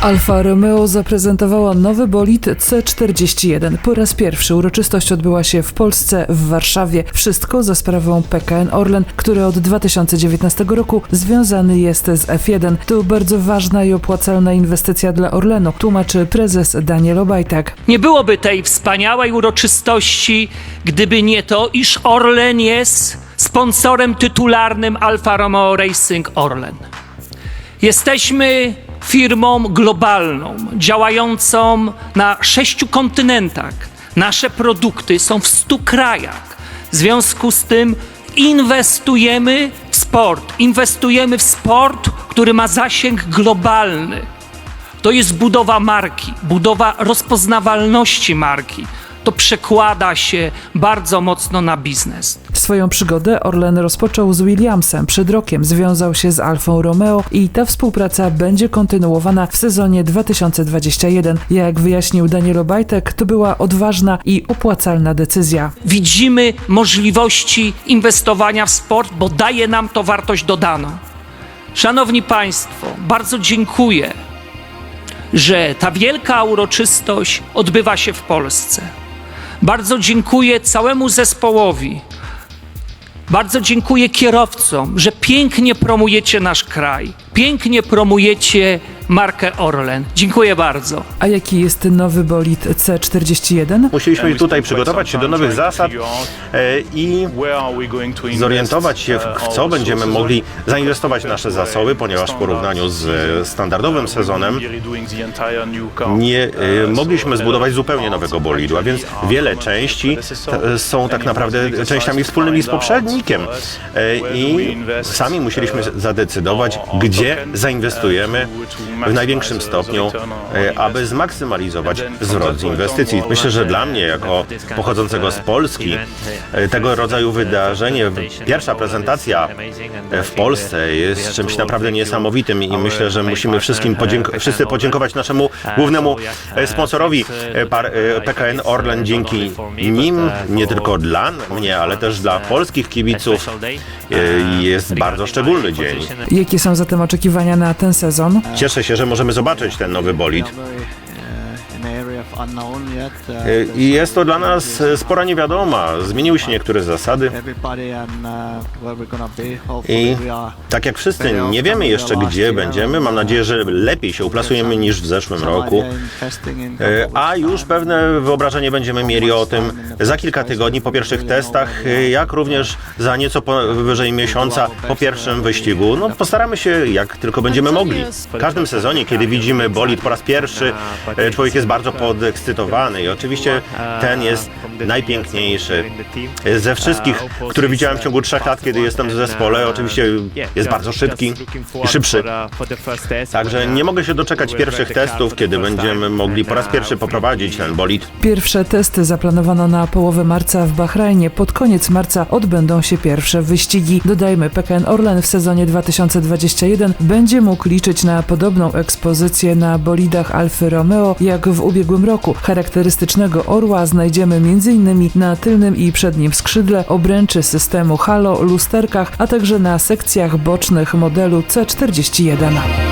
Alfa Romeo zaprezentowała nowy bolid C41. Po raz pierwszy uroczystość odbyła się w Polsce, w Warszawie. Wszystko za sprawą PKN Orlen, który od 2019 roku związany jest z F1. To bardzo ważna i opłacalna inwestycja dla Orlenu, tłumaczy prezes Daniel Obajtak. Nie byłoby tej wspaniałej uroczystości, gdyby nie to, iż Orlen jest sponsorem tytularnym Alfa Romeo Racing Orlen. Jesteśmy firmą globalną, działającą na sześciu kontynentach. Nasze produkty są w stu krajach. W związku z tym inwestujemy w sport. Inwestujemy w sport, który ma zasięg globalny. To jest budowa marki, budowa rozpoznawalności marki. To przekłada się bardzo mocno na biznes. Swoją przygodę Orlen rozpoczął z Williamsem. Przed rokiem związał się z Alfą Romeo i ta współpraca będzie kontynuowana w sezonie 2021. Jak wyjaśnił Daniel Obajtek, to była odważna i opłacalna decyzja. Widzimy możliwości inwestowania w sport, bo daje nam to wartość dodaną. Szanowni Państwo, bardzo dziękuję, że ta wielka uroczystość odbywa się w Polsce. Bardzo dziękuję całemu zespołowi. Bardzo dziękuję kierowcom, że pięknie promujecie nasz kraj, pięknie promujecie markę Orlen. Dziękuję bardzo. A jaki jest nowy bolid C41? Musieliśmy tutaj przygotować się do nowych zasad e, i zorientować się, w co będziemy mogli zainwestować nasze zasoby, ponieważ w porównaniu z e, standardowym sezonem nie e, mogliśmy zbudować zupełnie nowego bolidu, a więc wiele części t- są tak naprawdę częściami wspólnymi z poprzednikiem E, i sami musieliśmy zadecydować, gdzie zainwestujemy w największym stopniu, e, aby zmaksymalizować zwrot z inwestycji. Myślę, że dla mnie, jako pochodzącego z Polski, e, tego rodzaju wydarzenie, pierwsza prezentacja e, w Polsce jest czymś naprawdę niesamowitym i myślę, że musimy wszystkim podzięk- wszyscy podziękować naszemu głównemu sponsorowi PKN Orlen. Dzięki nim, nie tylko dla mnie, ale też dla polskich kibiców jest bardzo szczególny dzień. Jakie są zatem oczekiwania na ten sezon? Cieszę się, że możemy zobaczyć ten nowy bolid. E, I jest to dla nas e, spora niewiadoma. Zmieniły się niektóre zasady i tak jak wszyscy nie wiemy jeszcze gdzie będziemy, mam nadzieję, że lepiej się uplasujemy niż w zeszłym roku. E, A już pewne wyobrażenie będziemy mieli o tym za kilka tygodni po pierwszych testach, jak również za nieco powyżej miesiąca po pierwszym wyścigu. No, postaramy się jak tylko będziemy mogli. W każdym sezonie, kiedy widzimy bolid po raz pierwszy, człowiek jest bardzo podekscytowany i oczywiście ten jest najpiękniejszy. Ze wszystkich, które widziałem w ciągu trzech lat, kiedy jestem w zespole, oczywiście jest bardzo szybki i szybszy. Także nie mogę się doczekać pierwszych testów, kiedy będziemy mogli po raz pierwszy poprowadzić ten bolid. Pierwsze testy zaplanowano na połowę marca w Bahrajnie. Pod koniec marca odbędą się pierwsze wyścigi. Dodajmy, PKN Orlen w sezonie 2021 będzie mógł liczyć na podobną ekspozycję na bolidach Alfy Romeo jak w ubiegłym roku. Charakterystycznego orła znajdziemy m.in. na tylnym i przednim skrzydle, obręczy systemu halo, lusterkach, a także na sekcjach bocznych modelu C41.